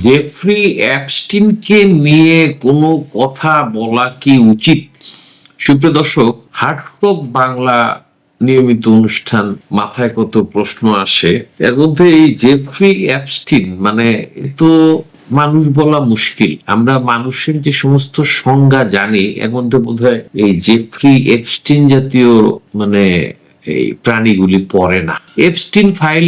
Jeffrey অ্যাপস্টিনকে নিয়ে কোনো কথা বলা কি উচিত? সুপ্রিয় দর্শক হার্টক্রপ বাংলা নিয়মিত অনুষ্ঠান, মাথায় কত প্রশ্ন আসে। এর মধ্যে এই জেফ্রি অ্যাপস্টিন মানে তো মানুষ বলা মুশকিল। আমরা মানুষের যে সমস্ত সংজ্ঞা জানি, এর মধ্যে বোধহয় এই জেফ্রি এপস্টিন জাতীয় মানে এই প্রাণীগুলি পড়ে না। এপস্টিন ফাইল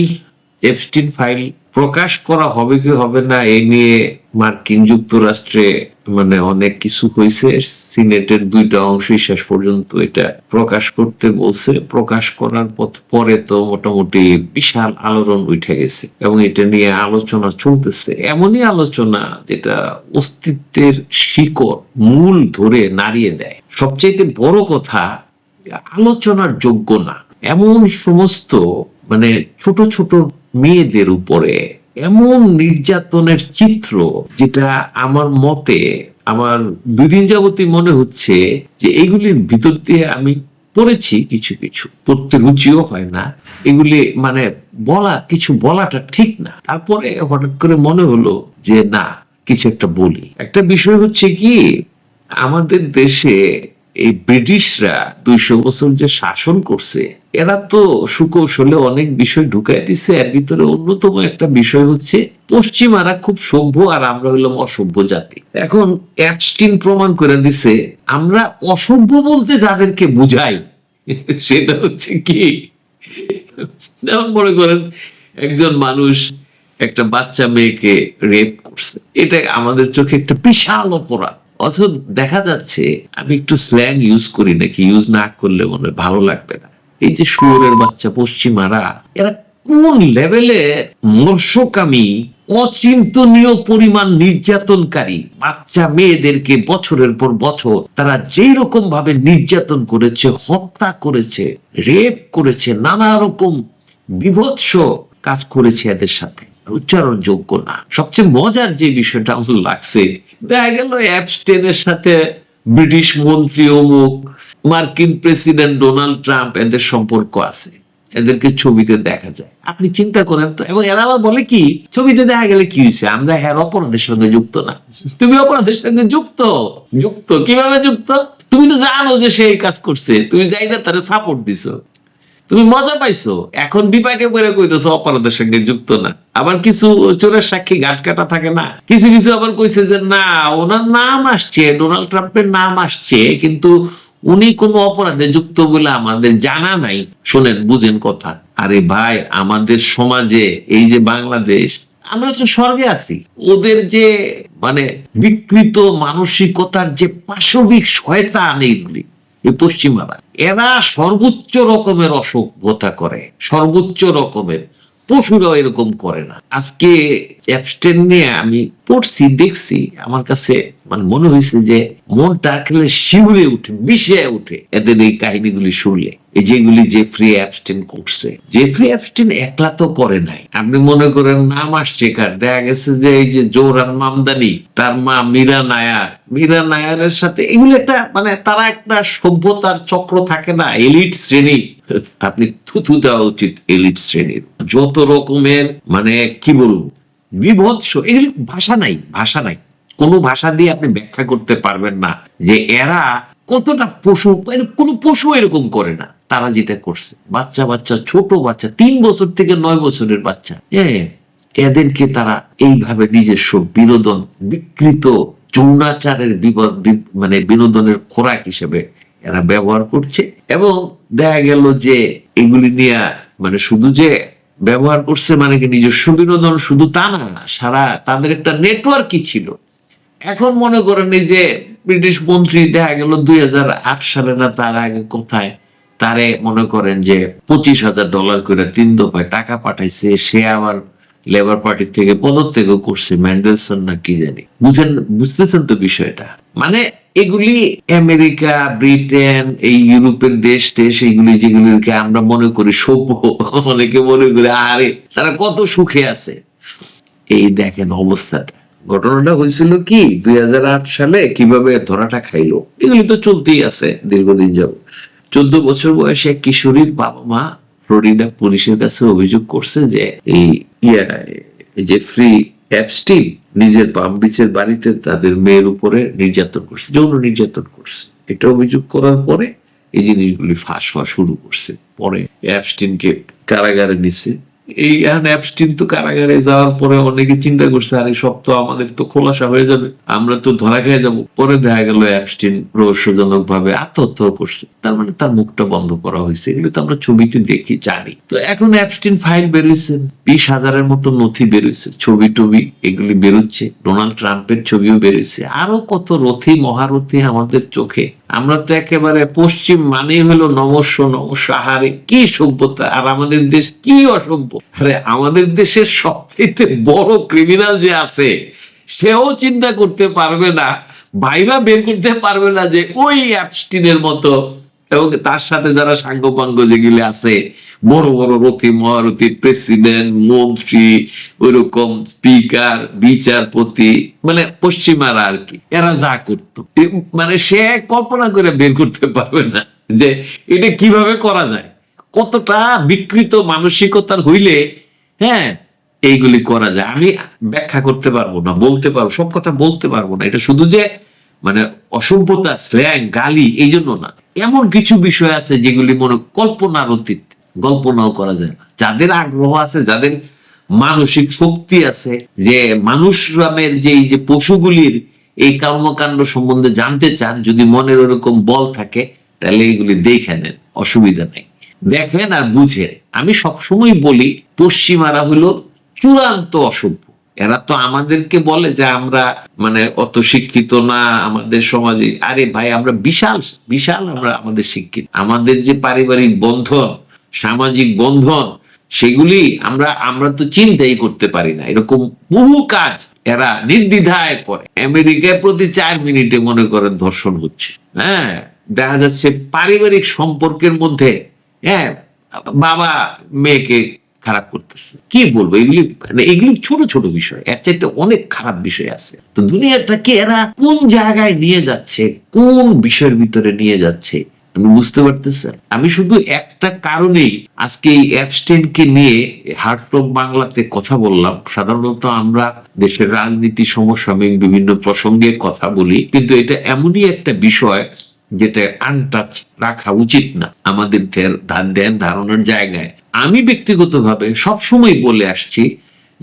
এপস্টিন ফাইল প্রকাশ করা হবে কি হবে না, এ নিয়ে মার্কিন যুক্তরাষ্ট্রে মানে অনেক কিছু হয়েছে। সিনেটের দুইটা অংশই শেষ পর্যন্ত এটা প্রকাশ করতে বলছে। প্রকাশ করার পরে তো মোটামুটি বিশাল আলোড়ন উঠে গেছে এবং এটা নিয়ে আলোচনা চলতেছে। এমনই আলোচনা যেটা অস্তিত্বের শিকড় মূল ধরে নাড়িয়ে দেয়। সবচেয়ে বড় কথা, আলোচনার যোগ্য না। এমন সমস্ত মানে ছোট ছোট মেয়েদের উপরে এমন নির্যাতনের চিত্র যেটা আমার মতে, আমার দুদিন যাবতই মনে হচ্ছে যে এইগুলির ভিতর দিয়ে আমি পড়েছি কিছু কিছু। পড়তে রুচিও হয় না। এগুলি মানে বলা, কিছু বলাটা ঠিক না। তারপরে হঠাৎ করে মনে হলো যে না, কিছু একটা বলি। একটা বিষয় হচ্ছে কি, আমাদের দেশে এই ব্রিটিশরা দুইশো বছর যে শাসন করছে, এরা তো সুকৌশলে অনেক বিষয় ঢুকাই দিছে। এর ভিতরে অন্যতম একটা বিষয় হচ্ছে, পশ্চিমারা খুব সভ্য আর আমরা হইলাম অসভ্য জাতি। এখন অ্যাপস্টিন প্রমাণ করে দিছে, আমরা অসভ্য বলতে যাদেরকে বুঝাই, সেটা হচ্ছে কি? যেমন মনে করেন, একজন মানুষ একটা বাচ্চা মেয়েকে রেপ করছে। এটা আমাদের চোখে একটা বিশাল অপরাধ। অথচ দেখা যাচ্ছে আমি একটু স্ল্যাং ইউজ করি নাকি ইউজ না করলে মনে হয় ভালো লাগবে না। এই যে শুয়োরের বাচ্চা, পশ্চিমারা, এরা কোন লেভেলে মর্ষকামী অচিন্তনীয় পরিমাণ নির্যাতনকারী, বাচ্চা মেয়েদেরকে বছরের পর বছর তারা যেই রকম ভাবে নির্যাতন করেছে, হত্যা করেছে রেপ করেছে, নানা রকম বিভৎস কাজ করেছে এদের সাথে। উচ্চারণ যোগ্য না সবচেয়ে মজার যে বিষয়টা আমার লাগছে, দেখা গেল অ্যাপস্টেনের সাথে ব্রিটিশ মন্ত্রী অমুক, মার্কিন প্রেসিডেন্ট ডোনাল্ড ট্রাম্প এদের সম্পর্ক আছে, এদেরকে ছবিতে দেখা যায়। আপনি চিন্তা করেন তো, এবং এরা আবার বলে কি, ছবিতে দেখা গেলে কি হয়েছে? আমরা হ্যাঁ অপরাধের সঙ্গে যুক্ত না। তুমি অপরাধের সঙ্গে যুক্ত? যুক্ত। কীভাবে যুক্ত? তুমি তো জানো যে সে এই কাজ করছে। তুমি যাই না তারা সাপোর্ট দিছো। তুমি মজা পাইছো। এখন বিপাকে করে কইতেছো, অপরাধের সঙ্গে যুক্ত না। আবার কিছু চোরের সাক্ষী গাট কাটা থাকে না? কিছু কিছু আবার কইছে যে, না, ওনার নাম আসছে, ডোনাল্ড ট্রাম্পের নাম আসছে, কিন্তু উনি কোনো অপরাধে যুক্ত বলে আমাদের জানা নাই। শোনেন, বুঝেন কথা। আরে ভাই, আমাদের সমাজে এই যে বাংলাদেশ, আমরা তো স্বর্গে আছি। ওদের যে মানে বিকৃত মানসিকতার যে পাশবিক শয়তান এইগুলি এই পশ্চিমারা এরা সর্বোচ্চ রকমের অসভ্যতা করে, সর্বোচ্চ রকমের। পশুরাও এরকম করে না। আজকে অ্যাবস্টেন নিয়ে আমি পড়ছি, দেখছি, আমার কাছে মানে মনে হয়েছে যে মনটা আসলে শিউরে উঠে বিষে উঠে এদের এই কাহিনীগুলি শুনলে। যেগুলি জেফ্রি অ্যাবস্টেন করছে। জেফ্রি অ্যাবস্টেন একলা তো করে নাই। আপনি মনে করেন, নাম আসছে কার? দেখা গেছে যে এই যে জোরান মামদানি, তার মা মীরা নায়ার। মীরা নায়ারের সাথে এগুলো একটা মানে তারা একটা সভ্যতার চক্র থাকে না, এলিট শ্রেণি। আপনি থুথু দেওয়া উচিত এলিট শ্রেণির। যত রকমের মানে কি বলব? বিভৎস। এগুলি ভাষা নাই ভাষা নাই। কোনো ভাষা দিয়ে আপনি ব্যাখ্যা করতে পারবেন না যে এরা কতটা পশু কোনো পশু এরকম করে না। তারা যেটা করছে, বাচ্চা বাচ্চা, ছোট বাচ্চা, তিন বছর থেকে নয় বছরের বাচ্চা। হ্যাঁ এদেরকে তারা এইভাবে নিজস্ব বিনোদন, বিকৃত যৌনাচারের মানে বিনোদনের খোরাক হিসেবে এরা ব্যবহার করছে। এবং দেখা গেল যে এগুলি নিয়ে মানে শুধু যে ব্যবহার করছে মানে কি নিজস্ব বিনোদন? শুধু তা না, সারা তাদের একটা নেটওয়ার্কই ছিল। এখন মনে করেন এই যে ব্রিটিশ মন্ত্রী দেখা গেল দুই হাজার আট সালে না তার আগে কোথায়? তারে মনে করেন যে পঁচিশ হাজার ডলার করে তিন দফায় টাকা পাঠাইছে, সে আবার লেবার পার্টি থেকে পদত্যাগও করছে ম্যান্ডেলসন না কি জানি। বুঝেন, বুঝতেছেন তো বিষয়টা। মানে এগুলি আমেরিকা ব্রিটেন এই ইউরোপের দেশ টেশ এইগুলি যেগুলিকে আমরা মনে করি সভ্য, অনেকে মনে করি আরে, তারা কত সুখে আছে। এই দেখেন অবস্থাটা। ঘটনাটা হয়েছিল কি? দুই হাজার আট সালে কীভাবে ধরাটা খাইলো? এগুলি তো চলতেই আছে দীর্ঘদিন যাব চোদ্দ বছর বয়সে এক কিশোরীর বাবা মা ফ্লোরিডা পুলিশের কাছে অভিযোগ করছে যে এই ইয়া যে ফ্রি নিজের পাম বিচের বাড়িতে তাদের মেয়ের উপরে নির্যাতন করছে, যৌন নির্যাতন করছে। এটা অভিযোগ করার পরে এই জিনিসগুলি ফাঁস হওয়া শুরু করছে। পরে অ্যাপস্টিনকে কারাগারে নিচ্ছে এই অ্যাপস্টিন তো কারাগারে যাওয়ার পরে অনেকে চিন্তা করছে, আরে, সব তো আমাদের তো খোলাসা হয়ে যাবে। আমরা তো ধরা খেয়ে যাব। পরে দেখা গেল অ্যাপস্টিন রহস্যজনক ভাবে আত্মহত্যা করছে। তার মানে তার মুখটা বন্ধ করা হয়েছে। এগুলো তো আমরা ছবিটি দেখি, জানি। তো এখন অ্যাপস্টিন ফাইল বেরোচ্ছে বিশ হাজারের মতো নথি বেরোচ্ছে ছবি টবি এগুলি বেরোচ্ছে। ডোনাল্ড ট্রাম্পের ছবিও বেরোচ্ছে আরও কত রথি, মহারথী আমাদের চোখে আমরা তো একেবারে পশ্চিম মানেই হলো নমস্য নমস্য, আহারে, কি সভ্যতা? আর আমাদের দেশ কি অসভ্য? আরে আমাদের দেশের সবচেয়ে বড় ক্রিমিনাল যে আছে, সেও চিন্তা করতে পারবে না, ভাইরা বের করতে পারবে না যে ওই অ্যাপস্টিনের মতো, এবং তার সাথে যারা সাঙ্গপাঙ্গ যেগুলি আছে বড় বড় রথী, মহারথী, প্রেসিডেন্ট, মন্ত্রী, ওইরকম স্পিকার, বিচারপতি মানে পশ্চিমারা আর কি, এরা যা করতো। মানে সে কল্পনা করে বের করতে পারবে না যে এটা কীভাবে করা যায়। কতটা বিকৃত মানসিকতার হইলে হ্যাঁ এইগুলি করা যায়। আমি ব্যাখ্যা করতে পারব না, বলতে পারব, সব কথা বলতে পারব না। এটা শুধু যে মানে অসভ্যতা স্ল্যাং গালি এই জন্য না। এমন কিছু বিষয় আছে যেগুলি মনে কল্পনার অতীত। কল্পনাও করা যায় না। যাদের আগ্রহ আছে, যাদের মানসিক শক্তি আছে, যে মানুষ নামের যে এই যে পশুগুলির এই কর্মকাণ্ড সম্বন্ধে জানতে চান, যদি মনের ওরকম বল থাকে, তাহলে এগুলি দেখে নেন, অসুবিধা নেই। দেখেন আর বুঝেন। আমি সবসময় বলি, পশ্চিমারা হলো চূড়ান্ত অসভ্য। এরা তো আমাদেরকে বলে যে আমরা মানে অত শিক্ষিত না, আমাদের সমাজে, আরে ভাই, আমরা বিশাল বিশাল আমরা আমাদের শিক্ষিত। আমাদের যে পারিবারিক বন্ধন সামাজিক বন্ধন, সেগুলি আমরা আমরা তো চিন্তাই করতে পারি না। এরকম বহু কাজ এরা নির্দ্বিধায় করে। আমেরিকায় প্রতি চার মিনিটে মনে করেন ধর্ষণ হচ্ছে। হ্যাঁ দেখা যাচ্ছে পারিবারিক সম্পর্কের মধ্যে হ্যাঁ বাবা মেয়েকে খারাপ করতেছে। কি বলব, এগুলি মানে এগুলি ছোট ছোট বিষয়। এর চাইতে অনেক খারাপ বিষয় আছে। তো দুনিয়াটাকে এরা কোন জায়গায় নিয়ে যাচ্ছে, কোন বিষয়ের ভিতরে নিয়ে যাচ্ছে আমি বুঝতে পারতেছি। আমি শুধু একটা কারণেই আজকে এই অ্যাবস্টেনকে নিয়ে হার্টফ্লক বাংলাতে কথা বললাম। সাধারণত আমরা দেশের রাজনীতি, সমসাময়িক বিভিন্ন প্রসঙ্গে কথা বলি, কিন্তু এটা এমনই একটা বিষয় যেটা আনটাচ রাখা উচিত না। আমাদের ধ্যান ধারণার জায়গায়। আমি ব্যক্তিগতভাবে সবসময় বলে আসছি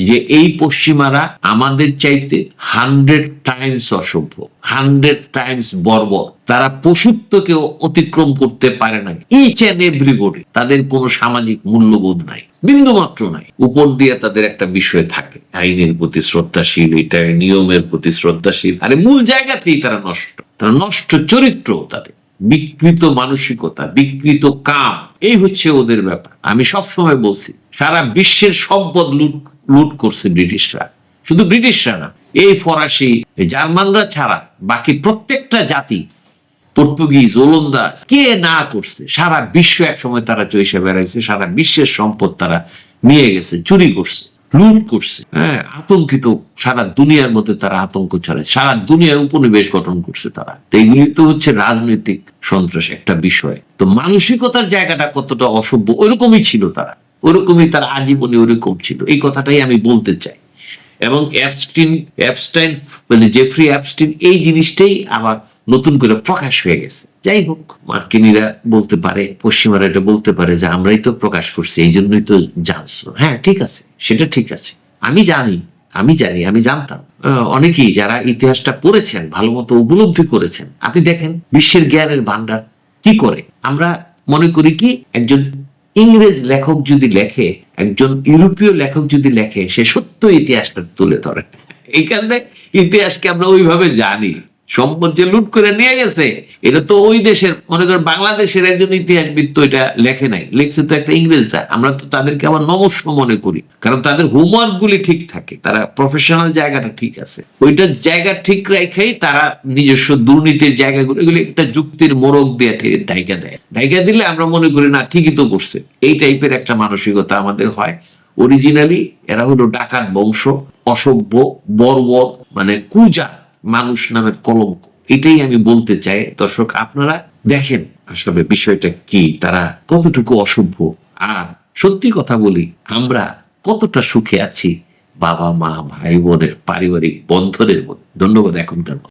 যে এই পশ্চিমারা আমাদের চাইতে হান্ড্রেড টাইমস অসভ্য, হান্ড্রেড টাইমস বর্বর। তারা পশুত্বকে অতিক্রম করতে পারে না ইচ অ্যান্ড এভরিবডি তাদের কোনো সামাজিক মূল্যবোধ নাই বিন্দু মাত্র নাই। উপর দিয়ে তাদের একটা বিষয় থাকে, আইনের প্রতি শ্রদ্ধাশীল, এটা নিয়মের প্রতি শ্রদ্ধাশীল। আরে মূল জায়গাতেই তারা নষ্ট। তারা নষ্ট চরিত্র তাদের, বিকৃত মানসিকতা, বিকৃত কাম। এই হচ্ছে ওদের ব্যাপার। আমি সব সময় বলছি, সারা বিশ্বের সম্পদ লুট লুট করছে ব্রিটিশরা। শুধু ব্রিটিশরা না, এই ফরাসি জার্মানরা ছাড়া বাকি প্রত্যেকটা জাতি, পর্তুগিজ, ওলন্দাজ, কে না করছে, সারা বিশ্ব এক সময় তারা চৈসে বেড়াইছে, সারা বিশ্বের সম্পদ তারা নিয়ে গেছে, চুরি করছে, লুট করছে। হ্যাঁ আতঙ্কিত সারা দুনিয়ার মধ্যে তারা আতঙ্ক ছড়ায় সারা দুনিয়ার উপনিবেশ গঠন করছে তারা। তো এগুলি তো হচ্ছে রাজনৈতিক সন্ত্রাস একটা বিষয়। তো মানসিকতার জায়গাটা কতটা অসভ্য, ওইরকমই ছিল তারা। ওরকমই তার আজীবনে ওরকম ছিল। এই কথাটাই আমি বলতে চাই। এবং অ্যাপস্টিন, অ্যাপস্টাইন মানে জেফ্রি অ্যাপস্টিন, এই জিনিসটাই আবার নতুন করে প্রকাশ হয়ে গেছে। যাই হোক, মার্কিনীরা বলতে পারে, পশ্চিমারা এটা বলতে পারে যে আমরাই তো প্রকাশ করছি, এই জন্যই তো জানছো। হ্যাঁ ঠিক আছে, সেটা ঠিক আছে। আমি জানি আমি জানি, আমি জানতাম। অনেকেই যারা ইতিহাসটা পড়েছেন, ভালো মতো উপলব্ধি করেছেন, আপনি দেখেন, বিশ্বের জ্ঞানের ভান্ডার কি করে? আমরা মনে করি কি, একজন ইংরেজ লেখক যদি লেখে, একজন ইউরোপীয় লেখক যদি লেখে, সে সত্য ইতিহাসটা তুলে ধরে। এই কারণে ইতিহাসকে আমরা ওইভাবে জানি। সম্পদ যে লুট করে নিয়ে গেছে, এটা তো ওই দেশের, মনে করেন বাংলাদেশের একজন ইতিহাসবিদ তো এটা লেখে নাই, লিখছে তো একটা ইংরেজরা। আমরা তো তাদেরকে আবার নমস্য মনে করি, কারণ তাদের হোমওয়ার্ক গুলি ঠিক থাকে, তারা প্রফেশনাল জায়গাটা ঠিক আছে। ওইটা জায়গা ঠিক রেখেই তারা নিজস্ব দুর্নীতির জায়গাগুলো, এগুলি একটা যুক্তির মোড়ক দিয়ে ঢাইকা দেয়। ঢাইকা দিলে আমরা মনে করি, না, ঠিকই তো করছে। এই টাইপের একটা মানসিকতা আমাদের হয়। অরিজিনালি এরা হলো ডাকাত বংশ, অসভ্য, বর্বর মানে কুজা। মানুষ নামের কলঙ্ক। এটাই আমি বলতে চাই, দর্শক, আপনারা দেখেন আসলে বিষয়টা কি, তারা কতটুকু অসভ্য। আর সত্যি কথা বলি, আমরা কতটা সুখে আছি বাবা মা ভাই বোনের পারিবারিক বন্ধনের মধ্যে। ধন্যবাদ এখনকার।